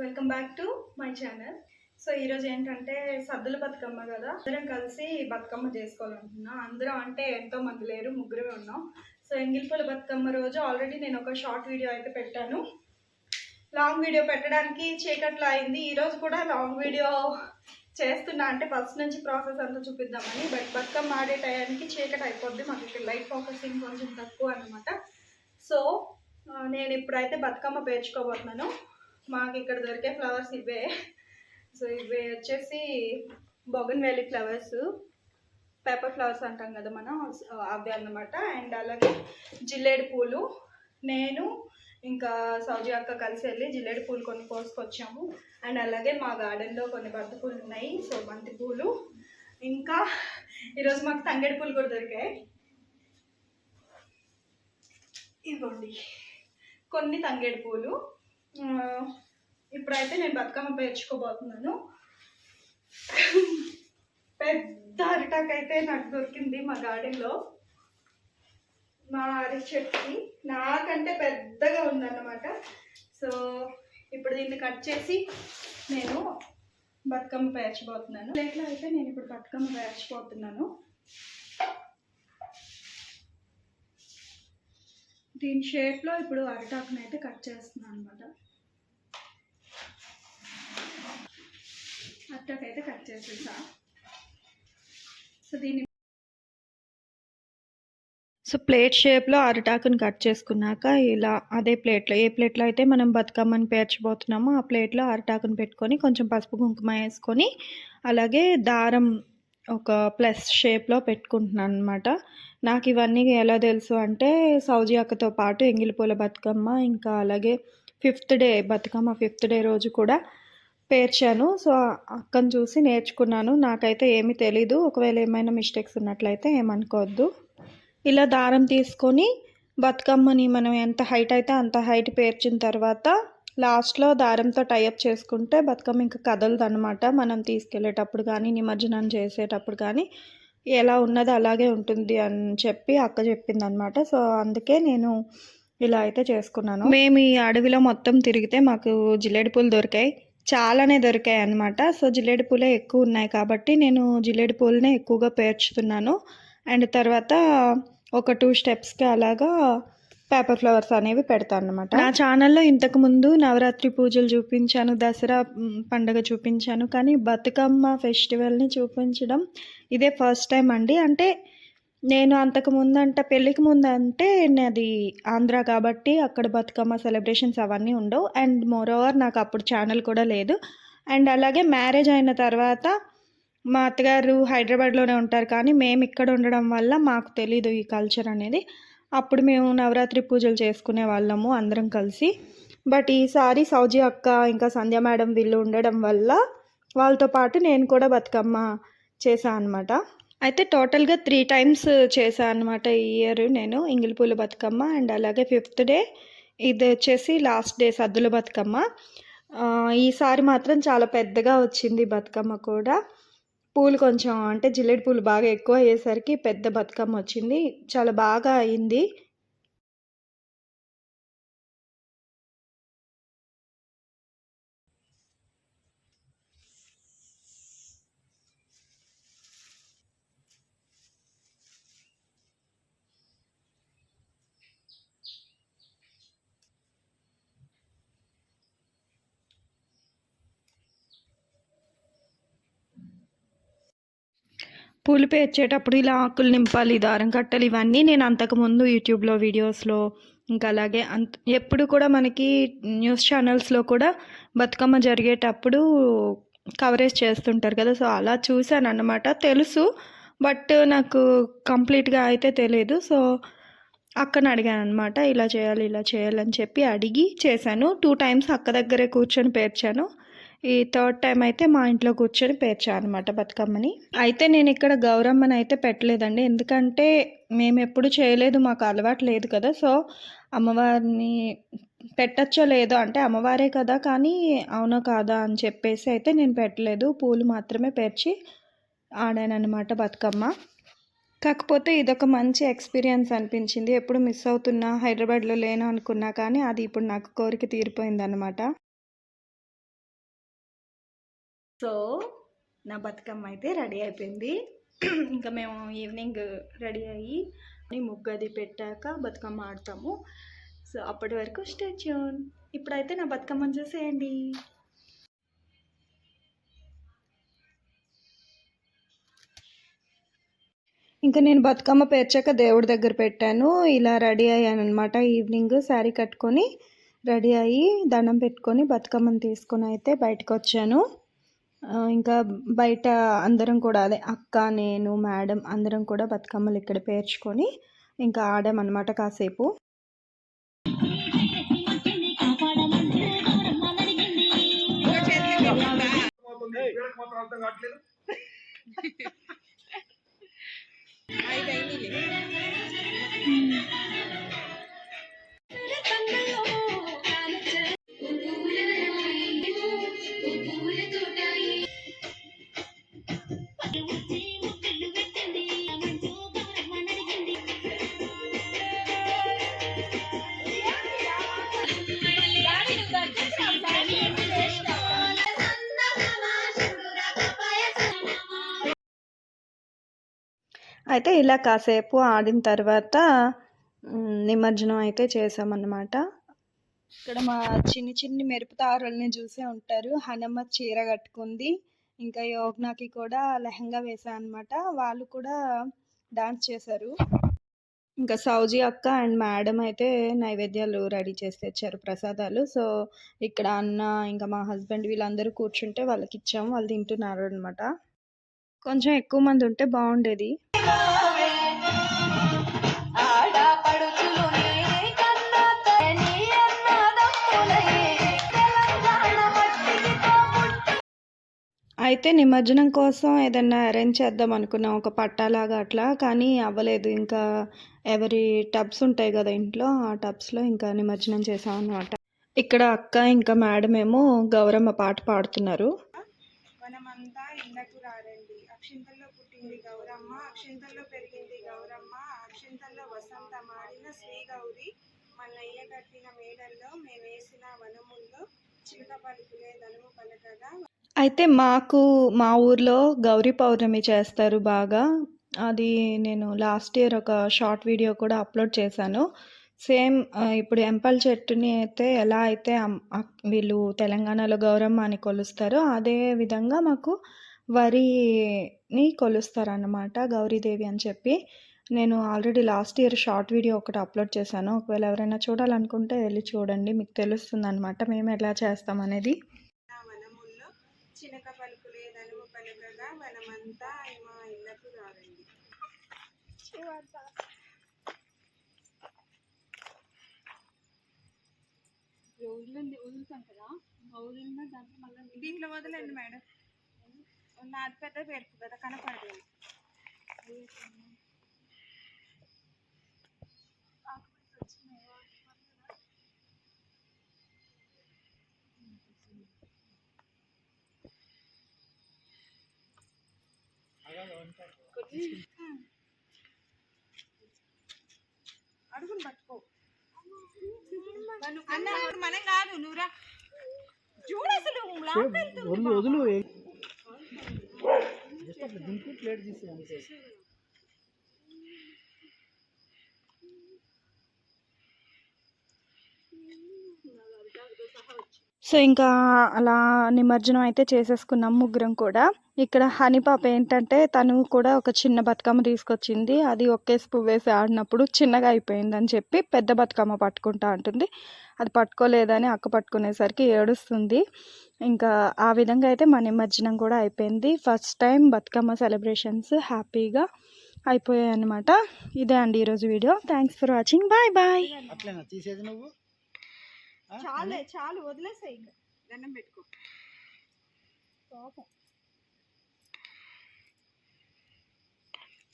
Welcome back to my channel so ఈరోజు ఏంటంటే సద్దుల బతుకమ్మ కదా. అందరం కలిసి బతుకమ్మ చేసుకోవాలనుకున్నాం. అందరం అంటే ఎంతో మంది లేరు ముగ్గురే ఉన్నాం. సో ఎంగిల్పూల బతుకమ్మ రోజు ఆల్రెడీ నేను ఒక షార్ట్ వీడియో అయితే పెట్టాను. లాంగ్ వీడియో పెట్టడానికి చీకట్లో అయింది. ఈరోజు కూడా లాంగ్ వీడియో చేస్తున్నా. అంటే ఫస్ట్ నుంచి ప్రాసెస్ అంతా చూపిద్దామని. బట్ బతుకమ్మ ఆడే టయానికి చీకటి అయిపోద్ది. మాకు ఇక్కడ లైట్ ఫోకసింగ్ కొంచెం తక్కువ అనమాట సో నేను ఇప్పుడైతే బతుకమ్మ పేర్చుకోబోతున్నాను. మాకు ఇక్కడ దొరికే ఫ్లవర్స్ ఇవే. సో ఇవే వచ్చేసి bougainvillea flowers paper flowers అంటాం కదా మనం అవి అన్నమాట. అండ్ అలాగే జిల్లేడు పూలు. నేను ఇంకా సౌజీ అక్క కలిసి వెళ్ళి జిల్లేడు పూలు కొన్ని కోసుకొచ్చాము. అండ్ అలాగే మా గార్డెన్లో కొన్ని బంతి పూలు ఉన్నాయి. సో బంతి పూలు. ఇంకా ఈరోజు మాకు తంగేడు పూలు కూడా దొరికాయి. ఇదిగోండి కొన్ని తంగేడు పూలు. ఇప్పుడైతే నేను బతుకమ్మ పేర్చుకోబోతున్నాను. పెద్ద అరిటాక్ అయితే నాకు దొరికింది మా గార్డెన్లో. మా అరి చెట్టుకి నాకంటే పెద్దగా ఉందన్నమాట. సో ఇప్పుడు దీన్ని కట్ చేసి నేను బతుకమ్మ పేర్చబోతున్నాను ప్లేట్లో అయితే నేను ఇప్పుడు బతుకమ్మ పేర్చిపోతున్నాను దీని షేప్లో ఇప్పుడు అరిటాకుని అయితే కట్ చేస్తున్నాను అనమాట అరిటాకు అయితే కట్ చేసేసా సో దీన్ని సో ప్లేట్ షేప్లో అరిటాకుని కట్ చేసుకున్నాక ఇలా అదే ప్లేట్లో ఏ ప్లేట్లో అయితే మనం బతుకమ్మని పేర్చబోతున్నామో ఆ ప్లేట్లో అరిటాకుని పెట్టుకొని కొంచెం పసుపు కుంకుమ వేసుకొని అలాగే దారం ఒక ప్లస్ షేప్లో పెట్టుకుంటున్నాను అనమాట నాకు ఇవన్నీ ఎలా తెలుసు అంటే సౌజీ అక్కతో పాటు ఎంగిలిపూల బతుకమ్మ ఇంకా అలాగే fifth day Bathukamma fifth day రోజు కూడా పేర్చాను. సో అక్కను చూసి నేర్చుకున్నాను. నాకైతే ఏమీ తెలీదు. ఒకవేళ ఏమైనా మిస్టేక్స్ ఉన్నట్లయితే ఏమనుకోవద్దు. ఇలా దారం తీసుకొని బతుకమ్మని మనం ఎంత హైట్ అయితే అంత హైట్ పేర్చిన తర్వాత లాస్ట్లో దారంతో టైఅప్ చేసుకుంటే బతుకమ్మ ఇంకా కదలదు అనమాట మనం తీసుకెళ్ళేటప్పుడు కానీ నిమజ్జనం చేసేటప్పుడు కానీ ఎలా ఉన్నదో అలాగే ఉంటుంది అని చెప్పి అక్క చెప్పింది అనమాట సో అందుకే నేను ఇలా అయితే చేసుకున్నాను. మేము ఈ అడవిలో మొత్తం తిరిగితే మాకు జిల్లేడు పూలు దొరికాయి. చాలానే దొరికాయి అనమాట సో జిల్లేడు పూలే ఎక్కువ ఉన్నాయి కాబట్టి నేను జిల్లేడు పూలనే ఎక్కువగా పేర్చుతున్నాను. అండ్ తర్వాత ఒక టూ స్టెప్స్కి అలాగా పేపర్ ఫ్లవర్స్ అనేవి పెడతాను అనమాట నా ఛానల్లో ఇంతకు ముందు నవరాత్రి పూజలు చూపించాను దసరా పండుగ పండగ చూపించాను. కానీ బతుకమ్మ ఫెస్టివల్ని చూపించడం ఇదే ఫస్ట్ టైం అండి. అంటే నేను అంతకు ముందంట పెళ్ళికి ముందు అంటే నాది ఆంధ్ర కాబట్టి అక్కడ బతుకమ్మ సెలబ్రేషన్స్ అవన్నీ ఉండవు. అండ్ మోర్ ఓవర్ నాకు అప్పుడు ఛానల్ కూడా లేదు. అండ్ అలాగే మ్యారేజ్ అయిన తర్వాత మా అత్తగారు హైదరాబాద్లోనే ఉంటారు కానీ మేము ఇక్కడ ఉండడం వల్ల మాకు తెలీదు ఈ కల్చర్ అనేది. అప్పుడు మేము నవరాత్రి పూజలు చేసుకునే వాళ్ళము అందరం కలిసి. బట్ ఈసారి సౌజీ అక్క ఇంకా సంధ్య మేడం వీళ్ళు ఉండడం వల్ల వాళ్ళతో పాటు నేను కూడా బతుకమ్మ చేశాను అనమాట అయితే టోటల్గా త్రీ టైమ్స్ చేశాను అనమాట ఈ ఇయర్ నేను ఇంగిలిపూల బతుకమ్మ అండ్ అలాగే ఫిఫ్త్ డే. ఇది వచ్చేసి లాస్ట్ డే సద్దుల బతుకమ్మ. ఈసారి మాత్రం చాలా పెద్దగా వచ్చింది బతుకమ్మ కూడా. పూలు కొంచెం అంటే జిల్లెడి పూలు బాగా ఎక్కువ అయ్యేసరికి పెద్ద బతుకమ్మ వచ్చింది. చాలా బాగా అయింది. పూలు పేర్చేటప్పుడు ఇలా ఆకులు నింపాలి దారం కట్టలు ఇవన్నీ నేను అంతకుముందు యూట్యూబ్లో వీడియోస్లో ఇంకా అలాగే అంత ఎప్పుడు కూడా మనకి న్యూస్ ఛానల్స్లో కూడా బతుకమ్మ జరిగేటప్పుడు కవరేజ్ చేస్తుంటారు కదా సో అలా చూశాను అన్నమాట తెలుసు బట్ నాకు కంప్లీట్గా అయితే తెలియదు సో అక్కని అడిగాను అనమాట ఇలా చేయాలి ఇలా చేయాలని చెప్పి అడిగి చేశాను. టూ టైమ్స్ అక్క దగ్గరే కూర్చొని పేర్చాను. ఈ థర్డ్ టైం అయితే మా ఇంట్లో కూర్చొని పేర్చాను అనమాట బతుకమ్మని. అయితే నేను ఇక్కడ గౌరమ్మని అయితే పెట్టలేదండి. ఎందుకంటే మేము ఎప్పుడు చేయలేదు మాకు అలవాటు లేదు కదా. సో అమ్మవారిని పెట్టచ్చో లేదో అంటే అమ్మవారే కదా. కానీ అవునో కాదా అని చెప్పేసి అయితే నేను పెట్టలేదు. పూలు మాత్రమే పేర్చి ఆడాను అనమాట బతుకమ్మ. కాకపోతే ఇదొక మంచి ఎక్స్పీరియన్స్ అనిపించింది. ఎప్పుడు మిస్ అవుతున్నా హైదరాబాద్లో లేను అనుకున్నా కానీ అది ఇప్పుడు నాకు కోరిక తీరిపోయింది అనమాట సో నా బతుకమ్మ అయితే రెడీ అయిపోయింది. ఇంకా మేము ఈవినింగ్ రెడీ అయ్యి ముగ్గు అది పెట్టాక బతుకమ్మ ఆడతాము. సో అప్పటి వరకు స్టే ట్యూన్. ఇప్పుడైతే నా బతుకమ్మని చూసేయండి. ఇంకా నేను బతుకమ్మ పేర్చాక దేవుడి దగ్గర పెట్టాను. ఇలా రెడీ అయ్యాను అనమాట ఈవినింగ్ శారీ కట్టుకొని రెడీ అయ్యి దండం పెట్టుకొని బతుకమ్మను తీసుకొని అయితే బయటకు వచ్చాను ఇంకా బయట అందరం కూడా అదే అక్క నేను మేడం అందరం కూడా బతుకమ్మలు ఇక్కడ పేర్చుకొని ఇంకా ఆడామన్నమాట కాసేపు. കയ്യിലില്ലേ అయితే ఇలా కాసేపు ఆడిన తర్వాత నిమజ్జనం అయితే చేసామన్నమాట ఇక్కడ మా చిన్ని చిన్ని మెరుపుతారుల్ని చూసే ఉంటారు. హనమ్మ చీర కట్టుకుంది. ఇంకా యోగ్నాకి కూడా లెహంగా వేసా అనమాట వాళ్ళు కూడా డాన్స్ చేశారు. ఇంకా సౌజీ అక్క అండ్ మేడం అయితే నైవేద్యాలు రెడీ చేసి తెచ్చారు ప్రసాదాలు. సో ఇక్కడ అన్న ఇంకా మా హస్బెండ్ వీళ్ళందరూ కూర్చుంటే వాళ్ళకి ఇచ్చాము వాళ్ళు తింటున్నారు అనమాట కొంచెం ఎక్కువ మంది ఉంటే బాగుండేది. అయితే నిమజ్జనం కోసం ఏదన్నా అరేంజ్ చేద్దాం అనుకున్నాం ఒక పట్టాలాగా అట్లా కానీ అవ్వలేదు. ఇంకా ఎవరి టబ్స్ ఉంటాయి కదా ఇంట్లో ఆ టబ్స్లో ఇంకా నిమజ్జనం చేసాం అనమాట ఇక్కడ అక్క ఇంకా మేడం ఏమో గౌరమ్మ పాట పాడుతున్నారు మనమంతా ఇళ్ళకు రారండి అక్షింతల్లో పుట్టింది గౌరమ్మ అక్షింతల్లో పెరిగింది గౌరమ్మ. అక్షింతల్లో వసంతమాడిన శ్రీ గౌరి మన్నయ్య కట్టిన మేడల్లో మేమేసిన వనముల్లో చిలుక పలుకులే ధనుము పలకగా. అయితే మాకు మా ఊర్లో గౌరీ పౌర్ణమి చేస్తారు బాగా. అది నేను లాస్ట్ ఇయర్ ఒక షార్ట్ వీడియో కూడా అప్లోడ్ చేశాను. సేమ్ ఇప్పుడు ఎంపల్ చెట్టుని అయితే ఎలా అయితే వీళ్ళు తెలంగాణలో గౌరమ్మ అని కొలుస్తారో అదే విధంగా మాకు వరిని కొలుస్తారు అన్నమాట గౌరీదేవి అని చెప్పి. నేను already last year short video ఒకటి అప్లోడ్ చేశాను. ఒకవేళ ఎవరైనా చూడాలనుకుంటే వెళ్ళి చూడండి. మీకు తెలుస్తుంది అనమాట మేము ఎలా చేస్తాం అనేది. పలకగా వనమంతా మా ఇళ్ళకు రారండి. దీంట్లో వదలండి మేడం. నాది పెద్ద పేరు కదా కనపడదు. అడుగుని పట్టుకో. అన్న మనం కాదు నువ్వురా చూడు అసలు వదిలు వదులు జస్ట్ అట్లా దింపి ప్లేట్ తీసి అంతే సో ఇంకా అలా నిమజ్జనం అయితే చేసేసుకున్నాం ముగ్గురం కూడా. ఇక్కడ హనీ పాప ఏంటంటే తను కూడా ఒక చిన్న బతుకమ్మ తీసుకొచ్చింది. అది ఒకేసి పువ్వేసి ఆడినప్పుడు చిన్నగా అయిపోయిందని చెప్పి పెద్ద బతుకమ్మ పట్టుకుంటా అంటుంది. అది పట్టుకోలేదని అక్క పట్టుకునేసరికి ఏడుస్తుంది. ఇంకా ఆ విధంగా అయితే మా నిమజ్జనం కూడా అయిపోయింది. ఫస్ట్ టైం బతుకమ్మ సెలబ్రేషన్స్ హ్యాపీగా అయిపోయాయి అనమాట ఇదే అండి ఈరోజు video. Thanks for watching. Bye bye. చాలే చాలు వదిలేసాయి ఇంకా. దండం పెట్టుకో. పాపం